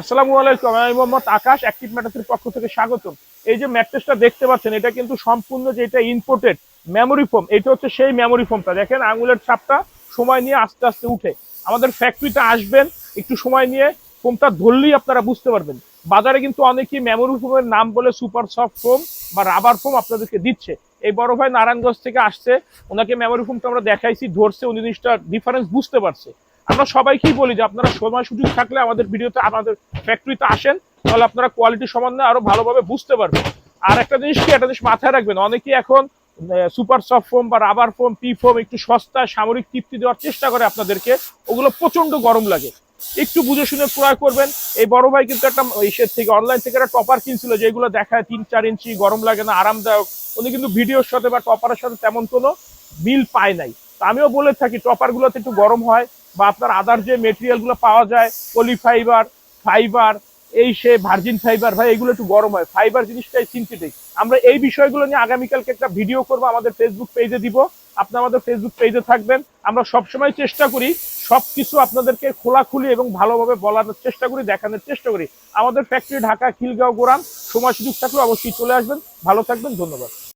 আসসালামু আলাইকুম, আমি মোহাম্মদ আকাশ অ্যাক্টিভ ম্যাটাসের পক্ষ থেকে স্বাগতম। এই যে ম্যাট্রেসটা দেখতে পাচ্ছেন, এটা কিন্তু সম্পূর্ণ যেটা ইম্পোর্টেড মেমোরি ফোম এটা হচ্ছে সেই মেমোরি ফোমটা দেখেন, আঙুলের ছাপটা সময় নিয়ে আস্তে আস্তে উঠে। আমাদের ফ্যাক্টরিতে আসবেন, একটু সময় নিয়ে ফোমটা ধরলেই আপনারা বুঝতে পারবেন। বাজারে কিন্তু অনেকেই মেমোরি ফোমের নাম বলে সুপার সফট ফোম বা রাবার ফোম আপনাদেরকে দিচ্ছে। এই বড় ভাই নারায়ণগঞ্জ থেকে আসছে, ওনাকে মেমোরি ফোমটা আমরা দেখাইছি, ধরছে, উনি জিনিসটা ডিফারেন্স বুঝতে পারছে। আমরা সবাইকেই বলি যে আপনারা সময় সুযোগ থাকলে আমাদের ভিডিওতে আমাদের ফ্যাক্টরিতে আসেন, তাহলে আপনারা কোয়ালিটি সম্বন্ধে আরও ভালোভাবে বুঝতে পারবেন। আর একটা জিনিস কি, একটা জিনিস মাথায় রাখবেন, অনেকেই এখন সুপার সফট ফোম বা রাবার ফোম পি ফোম একটু সস্তা সামরিক তৃপ্তি দেওয়ার চেষ্টা করে আপনাদেরকে, ওগুলো প্রচণ্ড গরম লাগে। একটু বুঝে শুনে ক্রয় করবেন। এই বড় ভাই কিন্তু একটা ইসের থেকে অনলাইন থেকে একটা টপার কিনছিল যেগুলো দেখায় তিন চার ইঞ্চি, গরম লাগে না, আরামদায়ক। উনি কিন্তু ভিডিওর সাথে বা টপারের সাথে তেমন কোনো মিল পায় নাই। আমিও বলে থাকি টপার গুলোতে একটু গরম হয় বা আপনার আদার যে মেটেরিয়ালগুলো পাওয়া যায় পলি ফাইবার ফাইবার এই সে ভার্জিন ফাইবার ভাই, এগুলো একটু গরম হয়। ফাইবার জিনিসটাই সিনথেটিক আমরা এই বিষয়গুলো নিয়ে আগামীকালকে একটা ভিডিও করব, আমাদের ফেসবুক পেজে দিব। আপনি আমাদের ফেসবুক পেজে থাকবেন। আমরা সবসময় চেষ্টা করি সবকিছু আপনাদেরকে খোলাখুলি এবং ভালোভাবে বলার চেষ্টা করি, দেখানোর চেষ্টা করি। আমাদের ফ্যাক্টরি ঢাকা, খিলগাঁও গোরান সময় সুযোগ থাকলে অবশ্যই চলে আসবেন। ভালো থাকবেন, ধন্যবাদ।